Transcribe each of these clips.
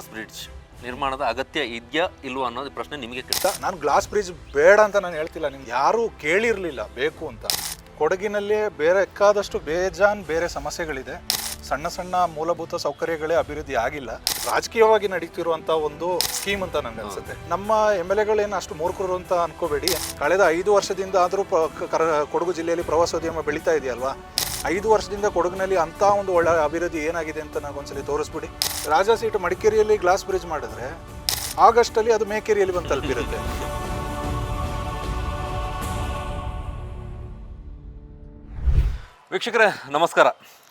Glass bridge ನಿರ್ಮಾಣದ ಅಗತ್ಯ ಇದೆಯಾ ಇಲ್ವಾ ಅನ್ನೋದು ಪ್ರಶ್ನೆ ನಿಮಗೆ ಕೇಳ್ತಾ ನಾನು ಗ್ಲಾಸ್ ಬ್ರಿಡ್ಜ್ ಬೇಡ ಅಂತ ನಾನು ಹೇಳ್ತಿಲ್ಲ. ನಿಮ್ಗೆ ಯಾರೂ ಕೇಳಿರಲಿಲ್ಲ ಬೇಕು ಅಂತ. ಕೊಡಗಿನಲ್ಲಿ ಬೇರೆ ಬೇಕಾದಷ್ಟು ಬೇಜಾನ್ ಬೇರೆ ಸಮಸ್ಯೆಗಳಿದೆ. ಸಣ್ಣ ಸಣ್ಣ ಮೂಲಭೂತ ಸೌಕರ್ಯಗಳೇ ಅಭಿವೃದ್ಧಿ ಆಗಿಲ್ಲ. ರಾಜಕೀಯವಾಗಿ ನಡೀತಿರುವಂತ ಒಂದು ಸ್ಕೀಮ್ ಅಂತ ನನಗೆ ಅನ್ಸುತ್ತೆ. ನಮ್ಮ ಎಂ ಎಲ್ ಎಗಳೇನು ಅಷ್ಟು ಮೂರ್ಖರು ಅಂತ ಅನ್ಕೋಬೇಡಿ. ಕಳೆದ ಐದು ವರ್ಷದಿಂದ ಆದರೂ ಕೊಡಗು ಜಿಲ್ಲೆಯಲ್ಲಿ ಪ್ರವಾಸೋದ್ಯಮ ಬೆಳೀತಾ ಇದೆಯಲ್ವಾ? ಐದು ವರ್ಷದಿಂದ ಕೊಡಗಿನಲ್ಲಿ ಅಂತ ಒಂದು ಒಳ್ಳೆ ಅಭಿವೃದ್ಧಿ ಏನಾಗಿದೆ ಅಂತ ನನಗೊಂದ್ಸಲಿ ತೋರಿಸ್ಬಿಡಿ. ರಾಜಾ ಸೀಟ್ ಮಡಿಕೇರಿಯಲ್ಲಿ ಗ್ಲಾಸ್ ಬ್ರಿಡ್ಜ್ ಮಾಡಿದ್ರೆ ಆಗಸ್ಟಲ್ಲಿ ಅದು ಮೇಕೇರಿಯಲ್ಲಿ ಬಂದು ತಲುಪಿರುತ್ತೆ. ವೀಕ್ಷಕರೇ, ನಮಸ್ಕಾರ.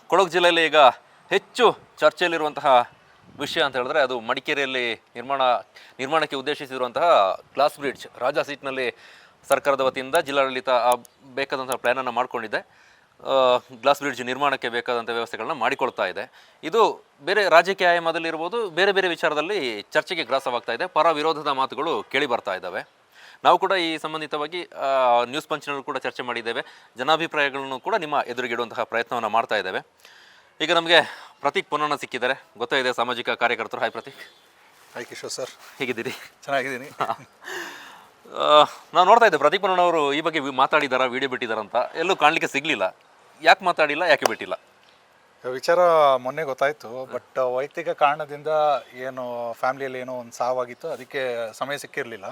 ಕೊಡಗು ಜಿಲ್ಲೆಯಲ್ಲಿ ಈಗ ಹೆಚ್ಚು ಚರ್ಚೆಯಲ್ಲಿರುವಂತಹ ವಿಷಯ ಅಂತ ಹೇಳಿದ್ರೆ ಅದು ಮಡಿಕೇರಿಯಲ್ಲಿ ನಿರ್ಮಾಣ, ನಿರ್ಮಾಣಕ್ಕೆ ಉದ್ದೇಶಿಸಿರುವಂತಹ ಗ್ಲಾಸ್ ಬ್ರಿಡ್ಜ್ ರಾಜಾ ಸೀಟ್ನಲ್ಲಿ ಸರ್ಕಾರದ ವತಿಯಿಂದ ಜಿಲ್ಲಾಡಳಿತ ಬೇಕಾದಂತಹ ಪ್ಲ್ಯಾನನ್ನು ಮಾಡಿಕೊಂಡಿದೆ. ಗ್ಲಾಸ್ ಬ್ರಿಡ್ಜ್ ನಿರ್ಮಾಣಕ್ಕೆ ಬೇಕಾದಂಥ ವ್ಯವಸ್ಥೆಗಳನ್ನ ಮಾಡಿಕೊಳ್ತಾ ಇದೆ. ಇದು ಬೇರೆ ರಾಜಕೀಯ ಆಯಾಮದಲ್ಲಿರ್ಬೋದು ಬೇರೆ ಬೇರೆ ವಿಚಾರದಲ್ಲಿ ಚರ್ಚೆಗೆ ಗ್ರಾಸವಾಗ್ತಾ ಇದೆ. ಪರ ವಿರೋಧದ ಮಾತುಗಳು ಕೇಳಿ ಬರ್ತಾ ಇದ್ದಾವೆ. ನಾವು ಕೂಡ ಈ ಸಂಬಂಧಿತವಾಗಿ ನ್ಯೂಸ್ ಪಂಚ್ನಲ್ಲೂ ಕೂಡ ಚರ್ಚೆ ಮಾಡಿದ್ದೇವೆ. ಜನಾಭಿಪ್ರಾಯಗಳನ್ನು ಕೂಡ ನಿಮ್ಮ ಎದುರಿಗಿಡುವಂತಹ ಪ್ರಯತ್ನವನ್ನು ಮಾಡ್ತಾ ಇದ್ದೇವೆ. ಈಗ ನಮಗೆ ಪ್ರತೀಕ್ ಪೊನ್ನಣ್ಣ ಸಿಕ್ಕಿದ್ದಾರೆ. ಗೊತ್ತಾಗಿದೆ ಸಾಮಾಜಿಕ ಕಾರ್ಯಕರ್ತರು. Hi Prateek. Hi Kishore sir. ಹೇಗಿದ್ದೀರಿ? ಚೆನ್ನಾಗಿದ್ದೀನಿ. ನಾವು ನೋಡ್ತಾ ಇದ್ದೆ ಪ್ರತೀಕ್ ಪೊನ್ನಣ್ಣ ಅವರು ಈ ಬಗ್ಗೆ ಮಾತಾಡಿದಾರಾ ವಿಡಿಯೋ ಬಿಟ್ಟಿದ್ದಾರಂತ ಎಲ್ಲೂ ಕಾಣಲಿಕ್ಕೆ ಸಿಗಲಿಲ್ಲ. ಯಾಕೆ ಮಾತಾಡಿಲ್ಲ ಯಾಕೆ ಬಿಟ್ಟಿಲ್ಲ? ವಿಚಾರ ಮೊನ್ನೆ ಗೊತ್ತಾಯ್ತು ಬಟ್ ವೈಯಕ್ತಿಕ ಕಾರಣದಿಂದ ಏನು ಫ್ಯಾಮಿಲಿಯಲ್ಲಿ ಏನೋ ಒಂದು ಸಾವಾಗಿತ್ತು ಅದಕ್ಕೆ ಸಮಯ ಸಿಕ್ಕಿರಲಿಲ್ಲ.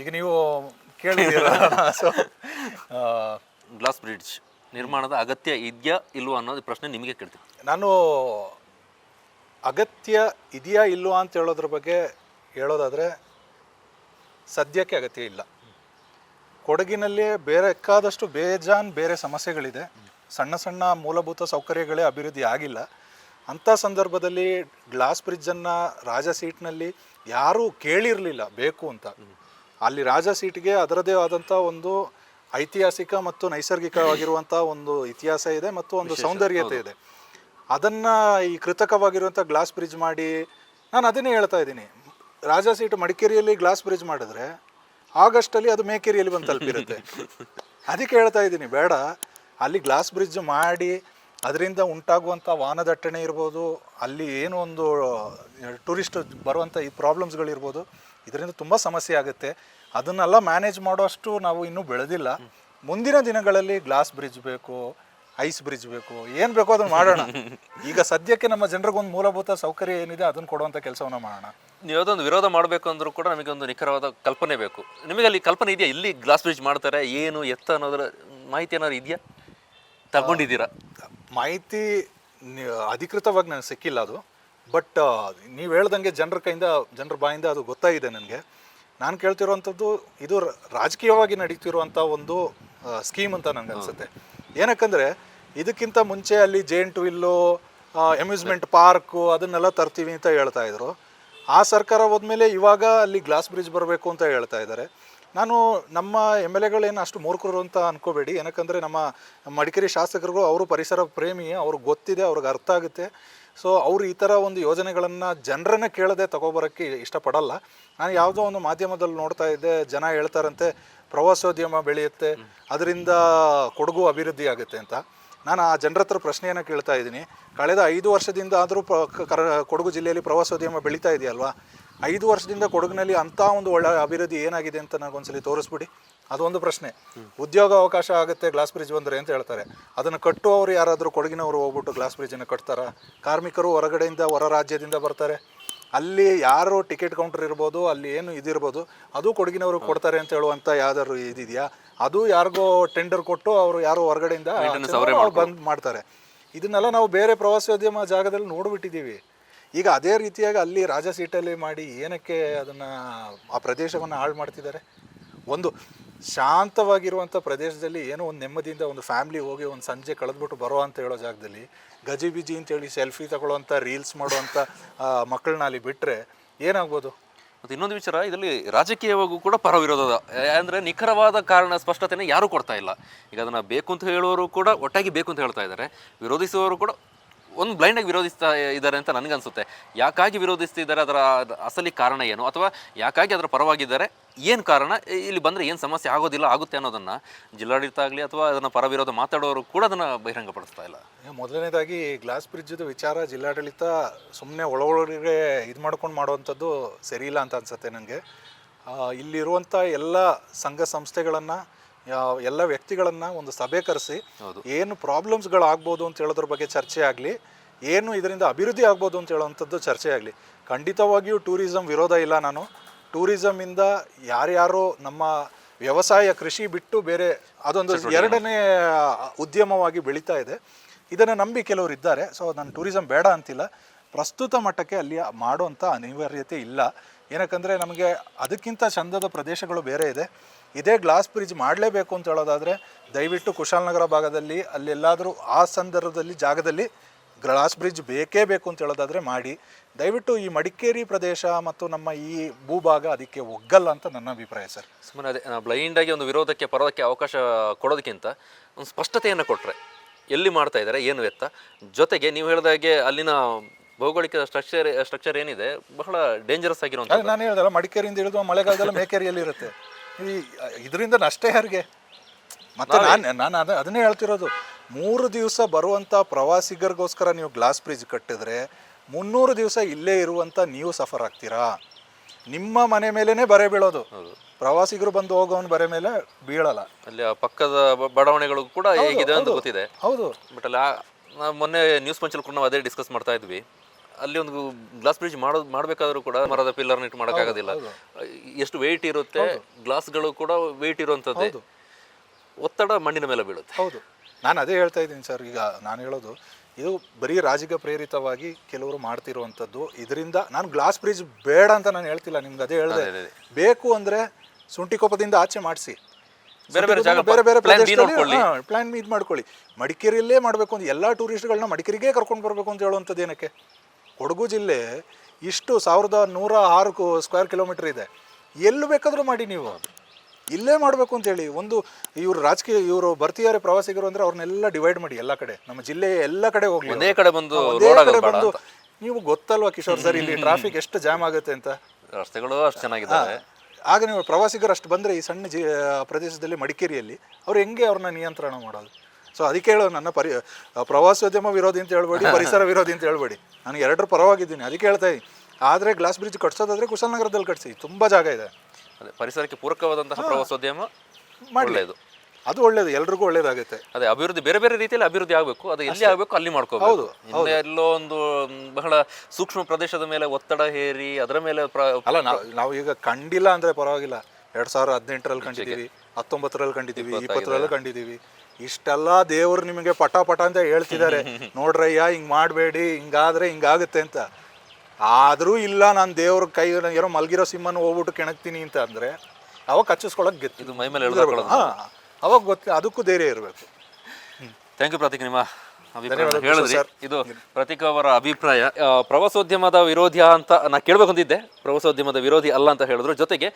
ಈಗ ನೀವು ಕೇಳಿದ್ದೀರ? ಸೊ ಗ್ಲಾಸ್ ಬ್ರಿಡ್ಜ್ ನಿರ್ಮಾಣದ ಅಗತ್ಯ ಇದೆಯಾ ಇಲ್ವಾ ಅನ್ನೋದು ಪ್ರಶ್ನೆ ನಿಮಗೆ ಕೇಳ್ತೀನಿ. ನಾನು ಅಗತ್ಯ ಇದೆಯಾ ಇಲ್ವಾ ಅಂತ ಹೇಳೋದ್ರ ಬಗ್ಗೆ ಹೇಳೋದಾದರೆ ಸದ್ಯಕ್ಕೆ ಅಗತ್ಯ ಇಲ್ಲ. ಕೊಡಗಿನಲ್ಲಿ ಬೇರೆ ಬೇಕಾದಷ್ಟು ಬೇಜಾನ್ ಬೇರೆ ಸಮಸ್ಯೆಗಳಿದೆ. ಸಣ್ಣ ಸಣ್ಣ ಮೂಲಭೂತ ಸೌಕರ್ಯಗಳೇ ಅಭಿವೃದ್ಧಿ ಆಗಿಲ್ಲ. ಅಂಥ ಸಂದರ್ಭದಲ್ಲಿ ಗ್ಲಾಸ್ ಬ್ರಿಡ್ಜನ್ನು ರಾಜ ಸೀಟ್ನಲ್ಲಿ ಯಾರೂ ಕೇಳಿರಲಿಲ್ಲ ಬೇಕು ಅಂತ. ಅಲ್ಲಿ ರಾಜ ಸೀಟ್ಗೆ ಅದರದೇ ಆದಂಥ ಒಂದು ಐತಿಹಾಸಿಕ ಮತ್ತು ನೈಸರ್ಗಿಕವಾಗಿರುವಂಥ ಒಂದು ಇತಿಹಾಸ ಇದೆ ಮತ್ತು ಒಂದು ಸೌಂದರ್ಯತೆ ಇದೆ. ಅದನ್ನ ಈ ಕೃತಕವಾಗಿರುವಂಥ ಗ್ಲಾಸ್ ಬ್ರಿಡ್ಜ್ ಮಾಡಿ ನಾನು ಅದನ್ನೇ ಹೇಳ್ತಾ ಇದ್ದೀನಿ. ರಾಜ ಸೀಟ್ ಮಡಿಕೇರಿಯಲ್ಲಿ ಗ್ಲಾಸ್ ಬ್ರಿಡ್ಜ್ ಮಾಡಿದ್ರೆ ಆಗಸ್ಟಲ್ಲಿ ಅದು ಮೇಕೇರಿಯಲ್ಲಿ ಬಂದು ತಲುಪಿರುತ್ತೆ. ಅದಕ್ಕೆ ಹೇಳ್ತಾ ಇದ್ದೀನಿ ಬೇಡ. ಅಲ್ಲಿ ಗ್ಲಾಸ್ ಬ್ರಿಡ್ಜ್ ಮಾಡಿ ಅದರಿಂದ ಉಂಟಾಗುವಂಥ ವಾಹನದಟ್ಟಣೆ ಇರ್ಬೋದು ಅಲ್ಲಿ ಏನು ಒಂದು ಟೂರಿಸ್ಟ್ ಬರುವಂಥ ಈ ಪ್ರಾಬ್ಲಮ್ಸ್ಗಳಿರ್ಬೋದು ಇದರಿಂದ ತುಂಬ ಸಮಸ್ಯೆ ಆಗುತ್ತೆ. ಅದನ್ನೆಲ್ಲ ಮ್ಯಾನೇಜ್ ಮಾಡೋಷ್ಟು ನಾವು ಇನ್ನೂ ಬೆಳೆದಿಲ್ಲ. ಮುಂದಿನ ದಿನಗಳಲ್ಲಿ ಗ್ಲಾಸ್ ಬ್ರಿಡ್ಜ್ ಬೇಕು ಐಸ್ ಬ್ರಿಡ್ಜ್ ಬೇಕು ಏನು ಬೇಕೋ ಅದನ್ನು ಮಾಡೋಣ. ಈಗ ಸದ್ಯಕ್ಕೆ ನಮ್ಮ ಜನರಿಗೊಂದು ಮೂಲಭೂತ ಸೌಕರ್ಯ ಏನಿದೆ ಅದನ್ನು ಕೊಡುವಂಥ ಕೆಲಸವನ್ನು ಮಾಡೋಣ. ಯಾವುದೊಂದು ವಿರೋಧ ಮಾಡಬೇಕು ಅಂದರೂ ಕೂಡ ನಮಗೆ ಒಂದು ನಿಖರವಾದ ಕಲ್ಪನೆ ಬೇಕು. ನಿಮಗೆ ಅಲ್ಲಿ ಕಲ್ಪನೆ ಇದೆಯಾ? ಇಲ್ಲಿ ಗ್ಲಾಸ್ ಬ್ರಿಡ್ಜ್ ಮಾಡ್ತಾರೆ, ಏನು, ಎತ್ತ ಅನ್ನೋದ್ರ ಮಾಹಿತಿ ಏನಾದ್ರು ಇದೆಯಾ? ತಗೊಂಡಿದ್ದೀರಾ? ಮಾಹಿತಿ ಅಧಿಕೃತವಾಗಿ ನನಗೆ ಸಿಕ್ಕಿಲ್ಲ ಅದು. ಬಟ್ ನೀವು ಹೇಳ್ದಂಗೆ ಜನರ ಕೈಯಿಂದ, ಜನರ ಬಾಯಿಂದ ಅದು ಗೊತ್ತಾಗಿದೆ ನನಗೆ. ನಾನು ಕೇಳ್ತಿರುವಂಥದ್ದು ಇದು ರಾಜಕೀಯವಾಗಿ ನಡೀತಿರುವಂಥ ಒಂದು ಸ್ಕೀಮ್ ಅಂತ ನನಗೆ ಅನಿಸುತ್ತೆ. ಏನಕ್ಕಂದರೆ, ಇದಕ್ಕಿಂತ ಮುಂಚೆ ಅಲ್ಲಿ ಜೇಂಟ್ ವಿಲ್ಲು ಅಮ್ಯೂಸ್ಮೆಂಟ್ ಪಾರ್ಕು ಅದನ್ನೆಲ್ಲ ತರ್ತೀವಿ ಅಂತ ಹೇಳ್ತಾ ಇದ್ರು. ಆ ಸರ್ಕಾರ ಹೋದ್ಮೇಲೆ ಇವಾಗ ಅಲ್ಲಿ ಗ್ಲಾಸ್ ಬ್ರಿಡ್ಜ್ ಬರಬೇಕು ಅಂತ ಹೇಳ್ತಾ ಇದ್ದಾರೆ. ನಾನು ನಮ್ಮ ಎಂ ಎಲ್ ಎಗಳೇನು ಅಷ್ಟು ಮೂರ್ಖರು ಅಂತ ಅನ್ಕೋಬೇಡಿ. ಏನಕ್ಕಂದರೆ ನಮ್ಮ ಮಡಿಕೇರಿ ಶಾಸಕರಿಗೂ ಅವರು ಪರಿಸರ ಪ್ರೇಮಿ, ಅವ್ರಿಗೆ ಗೊತ್ತಿದೆ, ಅವ್ರಿಗೆ ಅರ್ಥ ಆಗುತ್ತೆ. ಸೊ ಅವರು ಈ ಥರ ಒಂದು ಯೋಜನೆಗಳನ್ನು ಜನರನ್ನ ಕೇಳದೆ ತಗೊಬರೋಕ್ಕೆ ಇಷ್ಟಪಡಲ್ಲ. ನಾನು ಯಾವುದೋ ಒಂದು ಮಾಧ್ಯಮದಲ್ಲಿ ನೋಡ್ತಾ ಇದ್ದೆ, ಜನ ಹೇಳ್ತಾರಂತೆ, ಪ್ರವಾಸೋದ್ಯಮ ಬೆಳೆಯುತ್ತೆ, ಅದರಿಂದ ಕೊಡಗು ಅಭಿವೃದ್ಧಿ ಆಗುತ್ತೆ ಅಂತ. ನಾನು ಆ ಜನರ ಹತ್ರ ಪ್ರಶ್ನೆಯನ್ನು ಕೇಳ್ತಾ ಇದ್ದೀನಿ. ಕಳೆದ ಐದು ವರ್ಷದಿಂದ ಆದರೂ ಕರ, ಕೊಡಗು ಜಿಲ್ಲೆಯಲ್ಲಿ ಪ್ರವಾಸೋದ್ಯಮ ಬೆಳೀತಾ ಇದೆಯಲ್ವಾ? ಐದು ವರ್ಷದಿಂದ ಕೊಡಗಿನಲ್ಲಿ ಅಂಥ ಒಂದು ಒಳ್ಳೆ ಅಭಿವೃದ್ಧಿ ಏನಾಗಿದೆ ಅಂತ ನನಗೊಂದ್ಸಲಿ ತೋರಿಸ್ಬಿಡಿ. ಅದೊಂದು ಪ್ರಶ್ನೆ. ಉದ್ಯೋಗ ಅವಕಾಶ ಆಗುತ್ತೆ, ಗ್ಲಾಸ್ ಬ್ರಿಡ್ಜ್ ಬಂದರೆ ಅಂತ ಹೇಳ್ತಾರೆ. ಅದನ್ನು ಕಟ್ಟುವವರು ಯಾರಾದರೂ ಕೊಡಗಿನವರು ಹೋಗ್ಬಿಟ್ಟು ಗ್ಲಾಸ್ ಬ್ರಿಡ್ಜನ್ನು ಕಟ್ತಾರಾ? ಕಾರ್ಮಿಕರು ಹೊರಗಡೆಯಿಂದ, ಹೊರ ರಾಜ್ಯದಿಂದ ಬರ್ತಾರೆ. ಅಲ್ಲಿ ಯಾರು ಟಿಕೆಟ್ ಕೌಂಟರ್ ಇರ್ಬೋದು ಅಲ್ಲಿ ಏನು ಇದಿರ್ಬೋದು ಅದು ಕೊಡಗಿನವರು ಕೊಡ್ತಾರೆ ಅಂತ ಹೇಳುವಂಥ ಯಾವ್ದಾದ್ರು ಇದಿದೆಯಾ? ಅದು ಯಾರಿಗೋ ಟೆಂಡರ್ ಕೊಟ್ಟು ಅವರು ಯಾರು ಹೊರಗಡೆಯಿಂದ ಬಂದ್ ಮಾಡ್ತಾರೆ. ಇದನ್ನೆಲ್ಲ ನಾವು ಬೇರೆ ಪ್ರವಾಸೋದ್ಯಮ ಜಾಗದಲ್ಲಿ ನೋಡ್ಬಿಟ್ಟಿದ್ದೀವಿ. ಈಗ ಅದೇ ರೀತಿಯಾಗಿ ಅಲ್ಲಿ ರಾಜ ಸೀಟಲ್ಲಿ ಮಾಡಿ ಏನಕ್ಕೆ ಅದನ್ನು ಆ ಪ್ರದೇಶವನ್ನು ಹಾಳು ಮಾಡ್ತಿದ್ದಾರೆ? ಒಂದು ಶಾಂತವಾಗಿರುವಂಥ ಪ್ರದೇಶದಲ್ಲಿ ಏನೋ ಒಂದು ನೆಮ್ಮದಿಯಿಂದ ಒಂದು ಫ್ಯಾಮ್ಲಿ ಹೋಗಿ ಒಂದು ಸಂಜೆ ಕಳೆದ್ಬಿಟ್ಟು ಬರೋ ಅಂತ ಹೇಳೋ ಜಾಗದಲ್ಲಿ ಗಜಿಬಿಜಿ ಅಂತೇಳಿ ಸೆಲ್ಫಿ ತಗೊಳ್ಳೋವಂಥ ರೀಲ್ಸ್ ಮಾಡುವಂಥ ಮಕ್ಕಳನ್ನ ಅಲ್ಲಿ ಬಿಟ್ಟರೆ ಏನಾಗ್ಬೋದು? ಮತ್ತು ಇನ್ನೊಂದು ವಿಚಾರ, ಇದರಲ್ಲಿ ರಾಜಕೀಯವಾಗೂ ಕೂಡ ಪರ ವಿರೋಧದ ಅಂದರೆ ನಿಖರವಾದ ಕಾರಣ ಸ್ಪಷ್ಟತೆಯನ್ನು ಯಾರೂ ಕೊಡ್ತಾ ಇಲ್ಲ. ಈಗ ಅದನ್ನು ಬೇಕು ಅಂತ ಹೇಳುವವರು ಕೂಡ ಒಟ್ಟಾಗಿ ಬೇಕು ಅಂತ ಹೇಳ್ತಾ ಇದ್ದಾರೆ. ವಿರೋಧಿಸುವವರು ಕೂಡ ಒಂದು ಬ್ಲೈಂಡಾಗಿ ವಿರೋಧಿಸ್ತಾ ಇದ್ದಾರೆ ಅಂತ ನನಗನ್ಸುತ್ತೆ. ಯಾಕಾಗಿ ವಿರೋಧಿಸ್ತಿದ್ದಾರೆ ಅದರ ಅಸಲಿ ಕಾರಣ ಏನು? ಅಥವಾ ಯಾಕಾಗಿ ಅದರ ಪರವಾಗಿದ್ದಾರೆ? ಏನು ಕಾರಣ? ಇಲ್ಲಿ ಬಂದರೆ ಏನು ಸಮಸ್ಯೆ ಆಗೋದಿಲ್ಲ, ಆಗುತ್ತೆ ಅನ್ನೋದನ್ನು ಜಿಲ್ಲಾಡಳಿತ ಆಗಲಿ ಅಥವಾ ಅದನ್ನು ಪರ ವಿರೋಧ ಮಾತಾಡೋರು ಕೂಡ ಅದನ್ನು ಬಹಿರಂಗಪಡಿಸ್ತಾ ಇಲ್ಲ. ಮೊದಲನೇದಾಗಿ ಗ್ಲಾಸ್ ಬ್ರಿಡ್ಜ್ದು ವಿಚಾರ ಜಿಲ್ಲಾಡಳಿತ ಸುಮ್ಮನೆ ಒಳಗೊಳಗೆ ಇದು ಮಾಡ್ಕೊಂಡು ಮಾಡುವಂಥದ್ದು ಸರಿ ಇಲ್ಲ ಅಂತ ಅನ್ಸುತ್ತೆ ನನಗೆ ಇಲ್ಲಿರುವಂಥ ಎಲ್ಲ ಸಂಘ ಸಂಸ್ಥೆಗಳನ್ನು ಎಲ್ಲ ವ್ಯಕ್ತಿಗಳನ್ನು ಒಂದು ಸಭೆ ಕರೆಸಿ. ಏನು ಪ್ರಾಬ್ಲಮ್ಸ್ಗಳಾಗ್ಬೋದು ಅಂತ ಹೇಳೋದ್ರ ಬಗ್ಗೆ ಚರ್ಚೆ ಆಗಲಿ ಏನು ಇದರಿಂದ ಅಭಿವೃದ್ಧಿ ಆಗ್ಬೋದು ಅಂತ ಹೇಳುವಂಥದ್ದು ಚರ್ಚೆ ಆಗಲಿ. ಖಂಡಿತವಾಗಿಯೂ ಟೂರಿಸಂ ವಿರೋಧ ಇಲ್ಲ ನಾನು. ಟೂರಿಸಮಿಂದ ಯಾರ್ಯಾರು ನಮ್ಮ ವ್ಯವಸಾಯ ಕೃಷಿ ಬಿಟ್ಟು ಬೇರೆ ಅದೊಂದು ಎರಡನೇ ಉದ್ಯಮವಾಗಿ ಬೆಳೀತಾ ಇದೆ. ಇದನ್ನು ನಂಬಿ ಕೆಲವರು ಇದ್ದಾರೆ. ಸೊ ನಾನು ಟೂರಿಸಂ ಬೇಡ ಅಂತಿಲ್ಲ. ಪ್ರಸ್ತುತ ಮಟ್ಟಕ್ಕೆ ಅಲ್ಲಿ ಮಾಡುವಂಥ ಅನಿವಾರ್ಯತೆ ಇಲ್ಲ. ಏನಕ್ಕಂದರೆ ನಮಗೆ ಅದಕ್ಕಿಂತ ಚಂದದ ಪ್ರದೇಶಗಳು ಬೇರೆ ಇದೆ. ಇದೇ ಗ್ಲಾಸ್ ಬ್ರಿಡ್ಜ್ ಮಾಡಲೇಬೇಕು ಅಂತ ಹೇಳೋದಾದರೆ ದಯವಿಟ್ಟು ಕುಶಾಲನಗರ ಭಾಗದಲ್ಲಿ ಅಲ್ಲೆಲ್ಲಾದರೂ ಆ ಸಂದರ್ಭದಲ್ಲಿ ಜಾಗದಲ್ಲಿ ಗ್ಲಾಸ್ ಬ್ರಿಡ್ಜ್ ಬೇಕೇ ಬೇಕು ಅಂತ ಹೇಳೋದಾದರೆ ಮಾಡಿ. ದಯವಿಟ್ಟು ಈ ಮಡಿಕೇರಿ ಪ್ರದೇಶ ಮತ್ತು ನಮ್ಮ ಈ ಭೂಭಾಗ ಅದಕ್ಕೆ ಒಗ್ಗಲ್ಲ ಅಂತ ನನ್ನ ಅಭಿಪ್ರಾಯ ಸರ್. ಸುಮ್ಮನೆ ಅದೇ ಬ್ಲೈಂಡಾಗಿ ಒಂದು ವಿರೋಧಕ್ಕೆ ಪರೋದಕ್ಕೆ ಅವಕಾಶ ಕೊಡೋದಕ್ಕಿಂತ ಒಂದು ಸ್ಪಷ್ಟತೆಯನ್ನು ಕೊಟ್ಟರೆ ಎಲ್ಲಿ ಮಾಡ್ತಾ ಇದ್ದಾರೆ ಏನು ಎತ್ತ ಜೊತೆಗೆ ನೀವು ಹೇಳಿದಾಗೆ ಅಲ್ಲಿನ ಭೌಗೋಳಿಕ ಸ್ಟ್ರಕ್ಚರ್ ಸ್ಟ್ರಕ್ಚರ್ ಏನಿದೆ ಬಹಳ ಡೇಂಜರಸ್ ಆಗಿರುವಂಥ ಅದೇ ನಾನು ಹೇಳಿದಲ್ಲ ಮಡಿಕೇರಿಯಿಂದ ಇಳಿದು ಮಳೆಗಾಲದಲ್ಲಿ ಮೇಕೇರಿಯಲ್ಲಿ ಇರುತ್ತೆ. ಈ ಇದರಿಂದ ನಷ್ಟ ಯಾರಿಗೆ? ಮತ್ತೆ ನಾನು ನಾನು ಅದ ಅದನ್ನೇ ಹೇಳ್ತಿರೋದು. ಮೂರು ದಿವಸ ಬರುವಂಥ ಪ್ರವಾಸಿಗರಿಗೋಸ್ಕರ ನೀವು ಗ್ಲಾಸ್ ಬ್ರಿಡ್ಜ್ ಕಟ್ಟಿದ್ರೆ ಮುನ್ನೂರು ದಿವಸ ಇಲ್ಲೇ ಇರುವಂಥ ನೀವು ಸಫರ್ ಆಗ್ತೀರಾ? ನಿಮ್ಮ ಮನೆ ಮೇಲೇ ಬರೆ ಬೀಳೋದು. ಪ್ರವಾಸಿಗರು ಬಂದು ಹೋಗೋನ್ ಬರೆ ಮೇಲೆ ಬೀಳಲ್ಲ. ಅಲ್ಲಿ ಆ ಪಕ್ಕದ ಬ- ಬಡಾವಣೆಗಳು ಕೂಡ ಹೇಗಿದೆ ಅಂತ. ಗೊತ್ತಿದೆ. ಹೌದು. ಬಟ್ ಅಲ್ಲಿ ಆ- ನಾವು ಮೊನ್ನೆ ನ್ಯೂಸ್ ಪಂಚಲ್ ಕೂಡ ನಾವು ಅದೇ ಡಿಸ್ಕಸ್ ಮಾಡ್ತಾ ಇದ್ವಿ. ಅಲ್ಲಿ ಒಂದು ಗ್ಲಾಸ್ ಬ್ರಿಡ್ಜ್ ಮಾಡೋದು ಮಾಡಬೇಕಾದ್ರೂ ಕೂಡ ಮರದ ಪಿಲ್ಲರ್ ಇಟ್ಟು ಮಾಡೋಕ್ಕಾಗೋದಿಲ್ಲ. ಎಷ್ಟು ವೆಯ್ಟ್ ಇರುತ್ತೆ ಗ್ಲಾಸ್ಗಳು ಕೂಡ ವೆಯ್ಟ್ ಇರುವಂಥದ್ದೇ. ಒತ್ತಡ ಮಣ್ಣಿನ ಮೇಲೆ ಬೀಳುತ್ತೆ. ಹೌದು. ನಾನು ಅದೇ ಹೇಳ್ತಾ ಇದ್ದೀನಿ ಸರ್ ಈಗ ನಾನು ಹೇಳೋದು ಇದು ಬರೀ ರಾಜಕೀಯ ಪ್ರೇರಿತವಾಗಿ ಕೆಲವರು ಮಾಡ್ತಿರುವಂಥದ್ದು. ಇದರಿಂದ ನಾನು ಗ್ಲಾಸ್ ಬ್ರಿಡ್ಜ್ ಬೇಡ ಅಂತ ನಾನು ಹೇಳ್ತಿಲ್ಲ ನಿಮ್ಗೆ ಅದೇ ಹೇಳಿದೆ. ಬೇಕು ಅಂದರೆ ಸುಂಟಿಕೋಪದಿಂದ ಆಚೆ ಮಾಡಿಸಿ. ಬೇರೆ ಬೇರೆ ಜಾಗ ಬೇರೆ ಬೇರೆ ಪ್ಲಾನ್ ಇದು ಮಾಡ್ಕೊಳ್ಳಿ ಮಡಿಕೇರಿಯಲ್ಲೇ ಮಾಡಬೇಕು ಅಂತ ಎಲ್ಲ ಟೂರಿಸ್ಟ್ಗಳನ್ನ ಮಡಿಕೇರಿಗೆ ಕರ್ಕೊಂಡು ಬರಬೇಕು ಅಂತ ಹೇಳುವಂಥದ್ದು ಏನಕ್ಕೆ? ಕೊಡಗು ಜಿಲ್ಲೆ ಇಷ್ಟು ಸಾವಿರದ ನೂರ ಆರು ಸ್ಕ್ವೇರ್ ಕಿಲೋಮೀಟರ್ ಇದೆ. ಎಲ್ಲಿ ಬೇಕಾದರೂ ಮಾಡಿ ನೀವು. ಇಲ್ಲೇ ಮಾಡಬೇಕು ಅಂತೇಳಿ ಒಂದು ಇವರು ರಾಜಕೀಯ ಇವರು ಬರ್ತಿದ್ದಾರೆ ಪ್ರವಾಸಿಗರು ಅಂದರೆ ಅವ್ರನ್ನೆಲ್ಲ ಡಿವೈಡ್ ಮಾಡಿ ಎಲ್ಲ ಕಡೆ. ನಮ್ಮ ಜಿಲ್ಲೆಯ ಎಲ್ಲ ಕಡೆ ಹೋಗ್ಲಿ ಒಂದೇ ಕಡೆ ಬಂದು ಕಡೆ ಬಂದು ನೀವು ಗೊತ್ತಲ್ವಾ ಕಿಶೋರ್ ಸರ್ ಇಲ್ಲಿ ಟ್ರಾಫಿಕ್ ಎಷ್ಟು ಜಾಮ್ ಆಗುತ್ತೆ ಅಂತ? ರಸ್ತೆಗಳು ಅಷ್ಟು ಚೆನ್ನಾಗಿದ್ದಾವೆ. ಆಗ ನೀವು ಪ್ರವಾಸಿಗರು ಅಷ್ಟು ಬಂದರೆ ಈ ಸಣ್ಣ ಜಿ ಪ್ರದೇಶದಲ್ಲಿ ಮಡಿಕೇರಿಯಲ್ಲಿ ಅವ್ರು ಹೆಂಗೆ ಅವ್ರನ್ನ ನಿಯಂತ್ರಣ ಮಾಡೋದು? ಸೊ ಅದಕ್ಕೆ ಹೇಳೋ ನನ್ನ ಪರಿ ಪ್ರವಾಸೋದ್ಯಮ ವಿರೋಧಿ ಅಂತ ಹೇಳ್ಬೇಡಿ ಪರಿಸರ ವಿರೋಧಿ ಅಂತ ಹೇಳ್ಬೇಡಿ. ನಾನು ಎರಡರ ಪರವಾಗಿದ್ದೀನಿ. ಅದಕ್ಕೆ ಹೇಳ್ತಾ ಇದ್ದೀನಿ. ಆದರೆ ಗ್ಲಾಸ್ ಬ್ರಿಡ್ಜ್ ಕಟ್ಸೋದಾದ್ರೆ ಕುಶಾಲನಗರದಲ್ಲಿ ಕಟ್ಸಿ. ತುಂಬ ಜಾಗ ಇದೆ. ಅದೇ ಪರಿಸರಕ್ಕೆ ಪೂರಕವಾದಂತಹ ಪ್ರವಾಸೋದ್ಯಮ ಮಾಡಲೇದು ಒಳ್ಳೆಯದು. ಅದು ಒಳ್ಳೇದು. ಎಲ್ರಿಗೂ ಒಳ್ಳೇದಾಗುತ್ತೆ. ಅದೇ ಅಭಿವೃದ್ಧಿ ಬೇರೆ ಬೇರೆ ರೀತಿಯಲ್ಲಿ ಅಭಿವೃದ್ಧಿ ಆಗಬೇಕು. ಅದು ಎಲ್ಲಿ ಆಗಬೇಕು ಅಲ್ಲಿ ಮಾಡ್ಕೋಬೇಕು. ಹಿಂದೆ ಎಲ್ಲೋ ಒಂದು ಬಹಳ ಸೂಕ್ಷ್ಮ ಪ್ರದೇಶದ ಮೇಲೆ ಒತ್ತಡ ಹೇರಿ ಅದರ ಮೇಲೆ ಅಲ್ಲ ನಾವು ನಾವು ಈಗ ಕಂಡಿಲ್ಲ ಅಂದರೆ ಪರವಾಗಿಲ್ಲ. ಎರಡು ಸಾವಿರದ ಹದಿನೆಂಟರಲ್ಲಿ ಕಂಡಿದ್ದೀವಿ ಹತ್ತೊಂಬತ್ತರಲ್ಲಿ ಕಂಡಿದ್ದೀವಿ ಇಪ್ಪತ್ತರಲ್ಲಿ ಕಂಡಿದ್ದೀವಿ. ಇಷ್ಟೆಲ್ಲ ದೇವರು ನಿಮಗೆ ಪಟ ಪಟ ಅಂತ ಹೇಳ್ತಿದ್ದಾರೆ. ನೋಡ್ರಯ್ಯ ಹಿಂಗೆ ಮಾಡಬೇಡಿ ಹಿಂಗಾದ್ರೆ ಹಿಂಗಾಗುತ್ತೆ ಅಂತ. ಆದರೂ ಇಲ್ಲ ನಾನು ದೇವ್ರ ಕೈ ಏನೋ ಮಲಗಿರೋ ಸಿಂಹನ ಹೋಗ್ಬಿಟ್ಟು ಕೆಣಕ್ತೀನಿ ಅಂತ ಅಂದರೆ ಅವಾಗ ಕಚ್ಚಿಸ್ಕೊಳಕ್ ಗೆತ್ತು. ಇದು ಮೈ ಮೇಲೆ ಹಾಂ ಅವಾಗ ಗೊತ್ತ ಅದಕ್ಕೂ ಧೈರ್ಯ ಇರಬೇಕು. ಥ್ಯಾಂಕ್ ಯು ಪ್ರತೀಕ್ ನಿಮ್ಮ ಹೇಳಿದ್ರಿ. ಇದು ಪ್ರತೀಕ್ ಅವರ ಅಭಿಪ್ರಾಯ. ಪ್ರವಾಸೋದ್ಯಮದ ವಿರೋಧಿ ಅಂತ ನಾ ಕೇಳ್ಬೇಕು ಅಂದಿದ್ದೆ ಪ್ರವಾಸೋದ್ಯಮದ ವಿರೋಧಿ ಅಲ್ಲ ಅಂತ ಹೇಳಿದ್ರು. ಜೊತೆಗೆ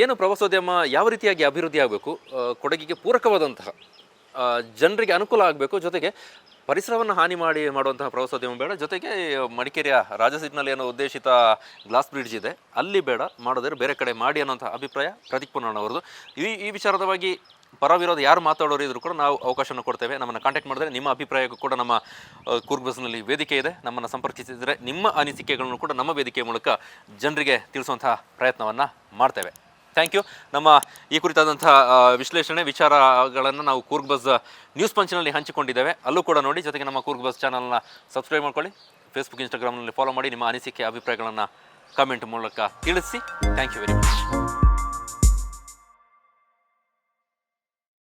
ಏನು ಪ್ರವಾಸೋದ್ಯಮ ಯಾವ ರೀತಿಯಾಗಿ ಅಭಿವೃದ್ಧಿ ಆಗಬೇಕು? ಕೊಡಗಿಗೆ ಪೂರಕವಾದಂತಹ ಜನರಿಗೆ ಅನುಕೂಲ ಆಗಬೇಕು. ಜೊತೆಗೆ ಪರಿಸರವನ್ನು ಹಾನಿ ಮಾಡಿ ಮಾಡುವಂತಹ ಪ್ರವಾಸೋದ್ಯಮ ಬೇಡ. ಜೊತೆಗೆ ಮಡಿಕೇರಿಯ ರಾಜಸೀಟ್ನಲ್ಲಿ ಏನೋ ಉದ್ದೇಶಿತ ಗ್ಲಾಸ್ ಬ್ರಿಡ್ಜ್ ಇದೆ. ಅಲ್ಲಿ ಬೇಡ ಮಾಡೋದ್ರೆ ಬೇರೆ ಕಡೆ ಮಾಡಿ ಅನ್ನೋಂಥ ಅಭಿಪ್ರಾಯ ಪ್ರದೀಪ್ ಅವರದು ಈ ಈ ವಿಚಾರದವಾಗಿ ಪರ ವಿರೋಧ ಯಾರು ಮಾತಾಡೋರು ಇದ್ರು ಕೂಡ ನಾವು ಅವಕಾಶವನ್ನು ಕೊಡ್ತೇವೆ. ನಮ್ಮನ್ನು ಕಾಂಟ್ಯಾಕ್ಟ್ ಮಾಡಿದ್ರೆ ನಿಮ್ಮ ಅಭಿಪ್ರಾಯಕ್ಕೂ ಕೂಡ ನಮ್ಮ ಕೂರ್ಗ್ ವೇದಿಕೆ ಇದೆ. ನಮ್ಮನ್ನು ಸಂಪರ್ಕಿಸಿದರೆ ನಿಮ್ಮ ಅನಿಸಿಕೆಗಳನ್ನು ಕೂಡ ನಮ್ಮ ವೇದಿಕೆ ಮೂಲಕ ಜನರಿಗೆ ತಿಳಿಸುವಂತಹ ಪ್ರಯತ್ನವನ್ನು ಮಾಡ್ತೇವೆ. Thank you. ನಮ್ಮ ಈ ಕುರಿತಾದಂಥ ವಿಶ್ಲೇಷಣೆ, ವಿಚಾರಗಳನ್ನು ನಾವು ಕೂರ್ಗ್ ಬಸ್ ನ್ಯೂಸ್ ಪಂಚ್ನಲ್ಲಿ ಹಂಚಿಕೊಂಡಿದ್ದೇವೆ. ಅಲ್ಲೂ ಕೂಡ ನೋಡಿ, ಜೊತೆಗೆ ನಮ್ಮ ಕೂರ್ಗ್ ಬಸ್ ಚಾನಲ್ನ ಸಬ್ಸ್ಕ್ರೈಬ್ ಮಾಡ್ಕೊಳ್ಳಿ. ಫೇಸ್ಬುಕ್ ಇನ್ಸ್ಟಾಗ್ರಾಮ್ನಲ್ಲಿ ಫಾಲೋ ಮಾಡಿ, ನಿಮ್ಮ ಅನಿಸಿಕೆ, ಅಭಿಪ್ರಾಯಗಳನ್ನು ಕಮೆಂಟ್ ಮೂಲಕ ತಿಳಿಸಿ. Thank you very much